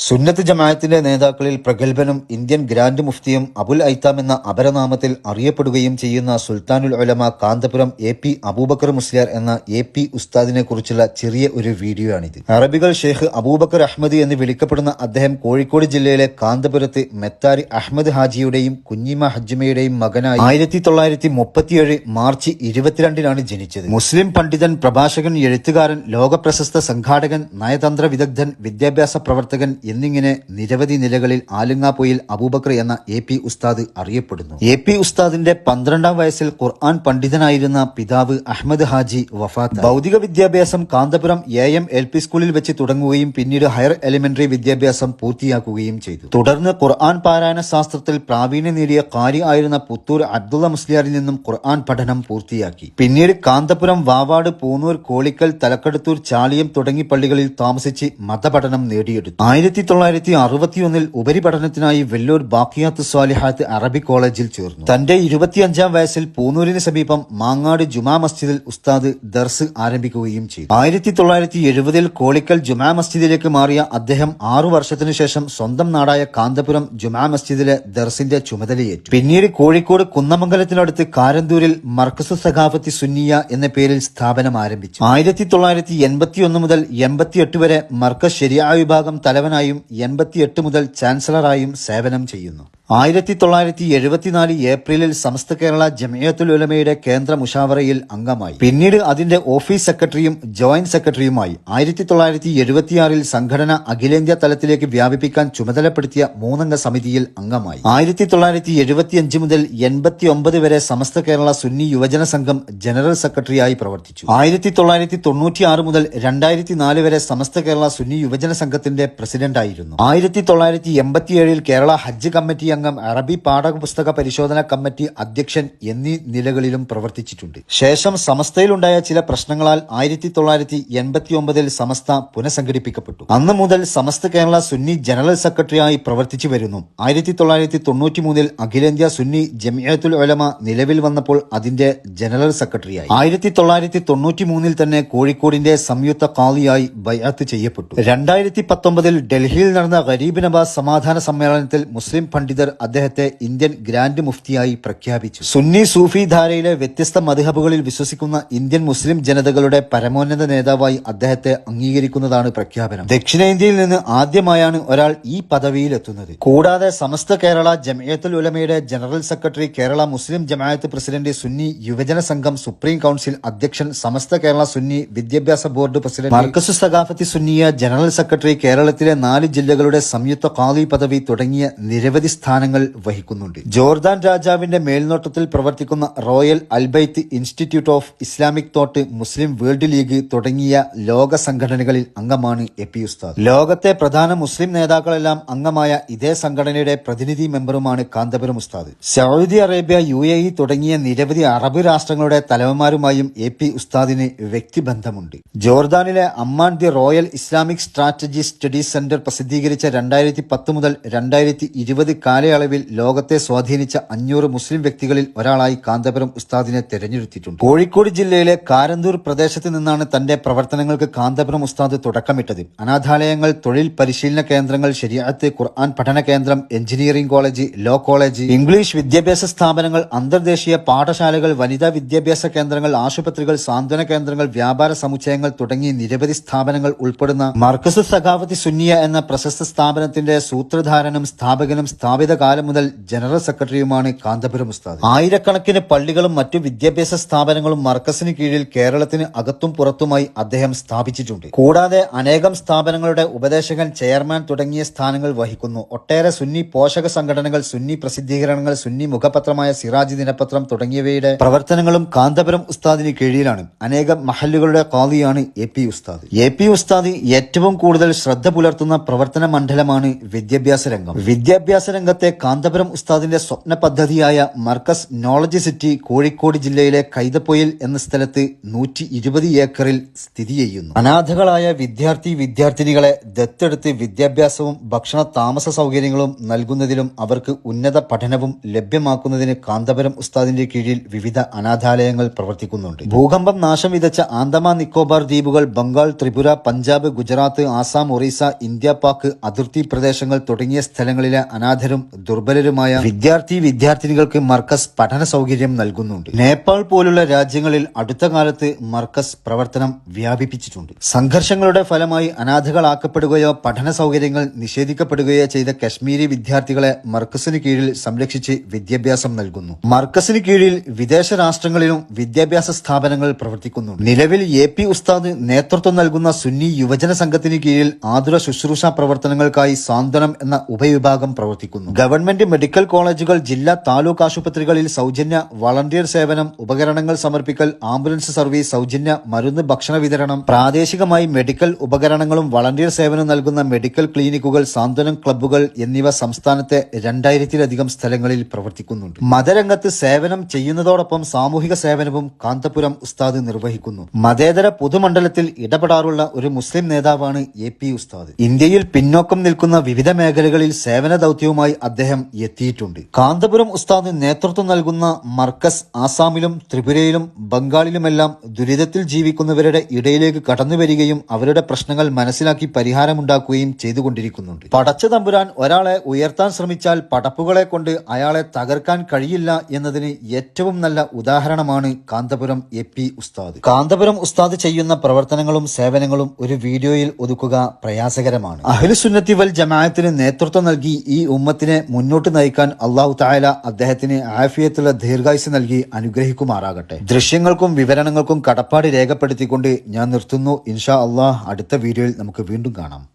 സുന്നത്ത് ജമാഅത്തിന്റെ നേതാക്കളിൽ പ്രഗത്ഭനും ഇന്ത്യൻ ഗ്രാൻഡ് മുഫ്തിയും അബുൽ ഐത്താം എന്ന അപരനാമത്തിൽ അറിയപ്പെടുകയും ചെയ്യുന്ന സുൽത്താനുൽ ഒലമ കാന്തപുരം എ പി അബൂബക്കർ മുസ്ലിയാർ എന്ന എ പി ഉസ്താദിനെ കുറിച്ചുള്ള ചെറിയ ഒരു വീഡിയോ ആണിത് അറബികൾ ഷെയ്ഖ് അബൂബക്കർ അഹമ്മദ് എന്ന് വിളിക്കപ്പെടുന്ന അദ്ദേഹം കോഴിക്കോട് ജില്ലയിലെ കാന്തപുരത്ത് മെത്താരി അഹമ്മദ് ഹാജിയുടെയും കുഞ്ഞിമ ഹജ്മയുടെയും മകനായി ആയിരത്തി തൊള്ളായിരത്തി മുപ്പത്തിയേഴ് മാർച്ച് ഇരുപത്തിരണ്ടിനാണ് ജനിച്ചത്. മുസ്ലിം പണ്ഡിതൻ പ്രഭാഷകൻ എഴുത്തുകാരൻ ലോകപ്രശസ്ത സംഘാടകൻ നയതന്ത്ര വിദഗ്ധൻ വിദ്യാഭ്യാസ പ്രവർത്തകൻ എന്നിങ്ങനെ നിരവധി നിലകളിൽ ആലുങ്ങാപ്പൊയിൽ അബൂബക്കർ എന്ന എ പി ഉസ്താദ് അറിയപ്പെടുന്നു. എ പി ഉസ്താദിന്റെ പന്ത്രണ്ടാം വയസ്സിൽ ഖുർആൻ പണ്ഡിതനായിരുന്ന പിതാവ് അഹമ്മദ് ഹാജി വഫാത്ത് ഭൗതിക വിദ്യാഭ്യാസം Kanthapuram A M L P സ്കൂളിൽ വെച്ച് തുടങ്ങുകയും പിന്നീട് ഹയർ എലിമെന്ററി വിദ്യാഭ്യാസം പൂർത്തിയാക്കുകയും ചെയ്തു. തുടർന്ന് ഖുർആൻ പാരായണ ശാസ്ത്രത്തിൽ പ്രാവീണ്യം നേടിയ കാരി ആയിരുന്ന പുത്തൂർ അബ്ദുള്ള മുസ്ലിയാറിൽ നിന്നും ഖുർആൻ പഠനം പൂർത്തിയാക്കി. പിന്നീട് കാന്തപുരം വാവാട് പൂനൂർ കോളിക്കൽ തലക്കടത്തൂർ ചാളിയം തുടങ്ങി പള്ളികളിൽ താമസിച്ച് മതപഠനം നേടിയെടുത്തു. ആയിരത്തി തൊള്ളായിരത്തി അറുപത്തിയൊന്നിൽ ഉപരിപഠനത്തിനായി വെല്ലൂർ ബാക്കിയാത്ത് സ്വാലിഹാത്ത് അറബിക് കോളേജിൽ ചേർന്നു. തന്റെ ഇരുപത്തിയഞ്ചാം വയസ്സിൽ പൂനൂരിന് സമീപം മാങ്ങാട് ജുമാ മസ്ജിദിൽ ഉസ്താദ് ദർസ് ആരംഭിക്കുകയും ചെയ്തു. ആയിരത്തി തൊള്ളായിരത്തി എഴുപതിൽ കോളിക്കൽ ജുമാ മസ്ജിദിലേക്ക് മാറിയ അദ്ദേഹം ആറു വർഷത്തിനു ശേഷം സ്വന്തം നാടായ കാന്തപുരം ജുമാ മസ്ജിദിലെ ദർസിന്റെ ചുമതലയേറ്റു. പിന്നീട് കോഴിക്കോട് കുന്നമംഗലത്തിനടുത്ത് കാരന്തൂരിൽ മർക്കസു സഖാഫത്തി സുന്നിയ എന്ന പേരിൽ സ്ഥാപനം ആരംഭിച്ചു. ആയിരത്തി തൊള്ളായിരത്തി എൺപത്തിയൊന്ന് മുതൽ എൺപത്തിയെട്ട് വരെ മർക്കസ് ശരിയായ വിഭാഗം തലവനായും എൺപത്തിയെട്ട് മുതൽ ചാൻസലറായും സേവനം ചെയ്യുന്നു ആയിരത്തി തൊള്ളായിരത്തി എഴുപത്തിനാല് ഏപ്രിലിൽ സമസ്ത കേരള ജമിയത്തുൽ ഉലമയുടെ കേന്ദ്ര മുഷാവറയിൽ അംഗമായി. പിന്നീട് അതിന്റെ ഓഫീസ് സെക്രട്ടറിയും ജോയിന്റ് സെക്രട്ടറിയുമായി ആയിരത്തി തൊള്ളായിരത്തി എഴുപത്തിയാറിൽ സംഘടന അഖിലേന്ത്യാ തലത്തിലേക്ക് വ്യാപിപ്പിക്കാൻ ചുമതലപ്പെടുത്തിയ മൂന്നംഗ സമിതിയിൽ അംഗമായി. ആയിരത്തി തൊള്ളായിരത്തി എഴുപത്തിയഞ്ച് മുതൽ എൺപത്തി ഒമ്പത് വരെ സമസ്ത കേരള സുന്നി യുവജന സംഘം ജനറൽ സെക്രട്ടറിയായി പ്രവർത്തിച്ചു. ആയിരത്തി തൊള്ളായിരത്തി തൊണ്ണൂറ്റിയാറ് മുതൽ രണ്ടായിരത്തി നാല് വരെ സമസ്ത കേരള സുന്നി യുവജന സംഘത്തിന്റെ പ്രസിഡന്റായിരുന്നു. ആയിരത്തി തൊള്ളായിരത്തി എൺപത്തിയേഴിൽ കേരള ഹജ്ജ് കമ്മിറ്റി അംഗം അറബി പാഠപുസ്തക പരിശോധന കമ്മിറ്റി അധ്യക്ഷൻ എന്നീ നിലകളിലും പ്രവർത്തിച്ചിട്ടുണ്ട്. ശേഷം സമസ്തയിലുണ്ടായ ചില പ്രശ്നങ്ങളാൽ ആയിരത്തി തൊള്ളായിരത്തി എൺപത്തി ഒമ്പതിൽ സമസ്ത പുനഃസംഘടിപ്പിക്കപ്പെട്ടു. അന്ന് മുതൽ സമസ്ത കേരള സുന്നി ജനറൽ സെക്രട്ടറിയായി പ്രവർത്തിച്ചു വരുന്നു. ആയിരത്തി തൊള്ളായിരത്തി തൊണ്ണൂറ്റി മൂന്നിൽ അഖിലേന്ത്യാ സുന്നി ജമിയത്തുൽ ഒലമ നിലവിൽ വന്നപ്പോൾ അതിന്റെ ജനറൽ സെക്രട്ടറിയായി. ആയിരത്തി തൊള്ളായിരത്തി തൊണ്ണൂറ്റി മൂന്നിൽ തന്നെ കോഴിക്കോടിന്റെ സംയുക്ത കാളിയായി ബയാത്ത് ചെയ്യപ്പെട്ടു. രണ്ടായിരത്തി പത്തൊമ്പതിൽ ഡൽഹിയിൽ നടന്ന ഗരീബ് നവാസ് സമാധാന സമ്മേളനത്തിൽ മുസ്ലിം അദ്ദേഹത്തെ ഇന്ത്യൻ ഗ്രാൻഡ് മുഫ്തിയായി പ്രഖ്യാപിച്ചു. സുന്നി സൂഫി ധാരയിലെ വ്യത്യസ്ത മധുഹബുകളിൽ വിശ്വസിക്കുന്ന ഇന്ത്യൻ മുസ്ലിം ജനതകളുടെ പരമോന്നത നേതാവായി അദ്ദേഹത്തെ അംഗീകരിക്കുന്നതാണ് പ്രഖ്യാപനം. ദക്ഷിണേന്ത്യയിൽ നിന്ന് ആദ്യമായാണ് ഒരാൾ ഈ പദവിയിലെത്തുന്നത്. കൂടാതെ Samastha Kerala Jamiyyathul ഉലമയുടെ general secretary Kerala Muslim Jamaath president Sunni Yuvajana Sangham supreme council അധ്യക്ഷൻ Samastha Kerala Sunni Vidyabhyasa board president Markazu Saqafathi Sunniyya general secretary കേരളത്തിലെ നാല് ജില്ലകളുടെ സംയുക്ത കാലി പദവി തുടങ്ങിയ നിരവധി സ്ഥാനങ്ങൾ വഹിക്കുന്നുണ്ട്. ജോർദാൻ രാജാവിന്റെ മേൽനോട്ടത്തിൽ പ്രവർത്തിക്കുന്ന royal Al Bayt institute of Islamic thought Muslim world league തുടങ്ങിയ ലോക സംഘടനകളിൽ അംഗമാണ് എ പി ഉസ്താദ്. ലോകത്തെ പ്രധാന മുസ്ലിം നേതാക്കളെല്ലാം അംഗമായ ഇതേ സംഘടനയുടെ പ്രതിനിധി മെമ്പറുമാണ് Kanthapuram Usthad. Saudi Arabia U A E തുടങ്ങിയ നിരവധി അറബ് രാഷ്ട്രങ്ങളുടെ തലവന്മാരുമായും എ പി ഉസ്താദിന് വ്യക്തിബന്ധമുണ്ട്. ജോർദാനിലെ Amman the royal Islamic strategy studies centre പ്രസിദ്ധീകരിച്ച രണ്ടായിരത്തി പത്ത് മുതൽ രണ്ടായിരത്തി ഇരുപത് കാലയളവിൽ ലോകത്തെ സ്വാധീനിച്ച അഞ്ഞൂറ് മുസ്ലിം വ്യക്തികളിൽ ഒരാളായി കാന്തപുരം ഉസ്താദിനെ തെരഞ്ഞെടുത്തിട്ടുണ്ട്. കോഴിക്കോട് ജില്ലയിലെ കാരന്തൂർ പ്രദേശത്ത് നിന്നാണ് തന്റെ പ്രവർത്തനങ്ങൾക്ക് കാന്തപുരം ഉസ്താദ് തുടക്കമിട്ടത്. അനാഥാലയങ്ങൾ തൊഴിൽ പരിശീലന കേന്ദ്രങ്ങൾ ശരിയാത്ത് ഖുർആൻ പഠന കേന്ദ്രം engineering college law college English വിദ്യാഭ്യാസ സ്ഥാപനങ്ങൾ അന്തർദേശീയ പാഠശാലകൾ വനിതാ വിദ്യാഭ്യാസ കേന്ദ്രങ്ങൾ ആശുപത്രികൾ സാന്ത്വന കേന്ദ്രങ്ങൾ വ്യാപാര സമുച്ചയങ്ങൾ തുടങ്ങി നിരവധി സ്ഥാപനങ്ങൾ ഉൾപ്പെടുന്ന മർക്കസ് സഖാവതി സുന്നിയ എന്ന പ്രശസ്ത സ്ഥാപനത്തിന്റെ സൂത്രധാരനും സ്ഥാപകനും സ്ഥാപിത കാലം മുതൽ ജനറൽ സെക്രട്ടറിയുമാണ് കാന്തപുരം ഉസ്താദ്. ആയിരക്കണക്കിന് പള്ളികളും മറ്റു വിദ്യാഭ്യാസ സ്ഥാപനങ്ങളും മർക്കസിന് കീഴിൽ കേരളത്തിന് അകത്തും പുറത്തുമായി അദ്ദേഹം സ്ഥാപിച്ചിട്ടുണ്ട്. കൂടാതെ അനേകം സ്ഥാപനങ്ങളുടെ ഉപദേശകൻ ചെയർമാൻ തുടങ്ങിയ സ്ഥാനങ്ങൾ വഹിക്കുന്നു. ഒട്ടേറെ സുന്നി പോഷക സംഘടനകൾ സുന്നി പ്രസിദ്ധീകരണങ്ങൾ സുന്നി മുഖപത്രമായ സിറാജ് ദിനപത്രം തുടങ്ങിയവയുടെ പ്രവർത്തനങ്ങളും കാന്തപുരം ഉസ്താദിന് കീഴിലാണ്. അനേകം മഹല്ലുകളുടെ കാതിയാണ് എ പി ഉസ്താദ്. എ പി ഉസ്താദ് ഏറ്റവും കൂടുതൽ ശ്രദ്ധ പുലർത്തുന്ന പ്രവർത്തന മണ്ഡലമാണ് വിദ്യാഭ്യാസ രംഗം. വിദ്യാഭ്യാസ രംഗത്ത് കൊല്ലത്തെ കാന്തപുരം ഉസ്താദിന്റെ സ്വപ്ന പദ്ധതിയായ മർക്കസ് നോളജ് സിറ്റി കോഴിക്കോട് ജില്ലയിലെ കൈതപ്പൊയിൽ എന്ന സ്ഥലത്ത് നൂറ്റി ഇരുപത് ഏക്കറിൽ സ്ഥിതി ചെയ്യുന്നു. അനാഥകളായ വിദ്യാർത്ഥി വിദ്യാർത്ഥിനികളെ ദത്തെടുത്ത് വിദ്യാഭ്യാസവും ഭക്ഷണ താമസ സൗകര്യങ്ങളും നൽകുന്നതിലും അവർക്ക് ഉന്നത പഠനവും ലഭ്യമാക്കുന്നതിന് കാന്തപുരം ഉസ്താദിന്റെ കീഴിൽ വിവിധ അനാഥാലയങ്ങൾ പ്രവർത്തിക്കുന്നുണ്ട്. ഭൂകമ്പം നാശം വിതച്ച ആന്തമാ നിക്കോബാർ ദ്വീപുകൾ ബംഗാൾ ത്രിപുര പഞ്ചാബ് ഗുജറാത്ത് ആസാം ഒറീസ ഇന്ത്യ പാക് അതിർത്തി പ്രദേശങ്ങൾ തുടങ്ങിയ സ്ഥലങ്ങളിലെ അനാഥരും ദുർബലരുമായ വിദ്യാർത്ഥി വിദ്യാർത്ഥിനികൾക്ക് മർക്കസ് പഠന സൗകര്യം നൽകുന്നുണ്ട്. നേപ്പാൾ പോലുള്ള രാജ്യങ്ങളിൽ അടുത്ത കാലത്ത് മർക്കസ് പ്രവർത്തനം വ്യാപിപ്പിച്ചിട്ടുണ്ട്. സംഘർഷങ്ങളുടെ ഫലമായി അനാഥകളാക്കപ്പെടുകയോ പഠന സൗകര്യങ്ങൾ നിഷേധിക്കപ്പെടുകയോ ചെയ്ത കശ്മീരി വിദ്യാർത്ഥികളെ മർക്കസിന് കീഴിൽ സംരക്ഷിച്ച് വിദ്യാഭ്യാസം നൽകുന്നു. മർക്കസിന് കീഴിൽ വിദേശ രാഷ്ട്രങ്ങളിലും വിദ്യാഭ്യാസ സ്ഥാപനങ്ങൾ പ്രവർത്തിക്കുന്നു നിലവിൽ എ പി ഉസ്താദ് നേതൃത്വം നൽകുന്ന സുന്നി യുവജന സംഘത്തിന് കീഴിൽ ആതുര ശുശ്രൂഷ പ്രവർത്തനങ്ങൾക്കായി സാന്ത്വനം എന്ന ഉപവിഭാഗം പ്രവർത്തിക്കുന്നു. ഗവൺമെന്റ് മെഡിക്കൽ കോളേജുകൾ ജില്ലാ താലൂക്ക് ആശുപത്രികളിൽ സൗജന്യ വളണ്ടിയർ സേവനം ഉപകരണങ്ങൾ സമർപ്പിക്കൽ ആംബുലൻസ് സർവീസ് സൗജന്യ മരുന്ന് ഭക്ഷണ വിതരണം പ്രാദേശികമായി മെഡിക്കൽ ഉപകരണങ്ങളും വളണ്ടിയർ സേവനം നൽകുന്ന മെഡിക്കൽ ക്ലിനിക്കുകൾ സാന്ത്വനം ക്ലബ്ബുകൾ എന്നിവ സംസ്ഥാനത്തെ രണ്ടായിരത്തിലധികം സ്ഥലങ്ങളിൽ പ്രവർത്തിക്കുന്നുണ്ട്. മതരംഗത്ത് സേവനം ചെയ്യുന്നതോടൊപ്പം സാമൂഹിക സേവനവും കാന്തപുരം ഉസ്താദ് നിർവഹിക്കുന്നു. മതേതര പൊതുമണ്ഡലത്തിൽ ഇടപെടാറുള്ള ഒരു മുസ്ലിം നേതാവാണ് എ ഉസ്താദ്. ഇന്ത്യയിൽ പിന്നോക്കം നിൽക്കുന്ന വിവിധ മേഖലകളിൽ സേവന ദൗത്യവുമായി അദ്ദേഹം എത്തിയിട്ടുണ്ട്. കാന്തപുരം ഉസ്താദ് നേതൃത്വം നൽകുന്ന മർക്കസ് ആസാമിലും ത്രിപുരയിലും ബംഗാളിലുമെല്ലാം ദുരിതത്തിൽ ജീവിക്കുന്നവരുടെ ഇടയിലേക്ക് കടന്നുവരികയും അവരുടെ പ്രശ്നങ്ങൾ മനസ്സിലാക്കി പരിഹാരമുണ്ടാക്കുകയും ചെയ്തുകൊണ്ടിരിക്കുന്നുണ്ട്. പടച്ച തമ്പുരാൻ ഒരാളെ ഉയർത്താൻ ശ്രമിച്ചാൽ പടപ്പുകളെ കൊണ്ട് അയാളെ തകർക്കാൻ കഴിയില്ല എന്നതിന് ഏറ്റവും നല്ല ഉദാഹരണമാണ് കാന്തപുരം എ പി ഉസ്താദ്. കാന്തപുരം ഉസ്താദ് ചെയ്യുന്ന പ്രവർത്തനങ്ങളും സേവനങ്ങളും ഒരു വീഡിയോയിൽ ഒതുക്കുക പ്രയാസകരമാണ്. അഹ്ലുസുന്നത്തി വൽ ജമാഅത്തിന് നേതൃത്വം നൽകി ഈ ഉമ്മത്തിനെ മുന്നോട്ട് നയിക്കാൻ അള്ളാഹു തായാല അദ്ദേഹത്തിന് ആഫിയത്തുള്ള ദീർഘായുസ് നൽകി അനുഗ്രഹിക്കുമാറാകട്ടെ. ദൃശ്യങ്ങൾക്കും വിവരണങ്ങൾക്കും കടപ്പാട് രേഖപ്പെടുത്തിക്കൊണ്ട് ഞാൻ നിർത്തുന്നു. ഇൻഷാ അള്ളാഹ് അടുത്ത വീഡിയോയിൽ നമുക്ക് വീണ്ടും കാണാം.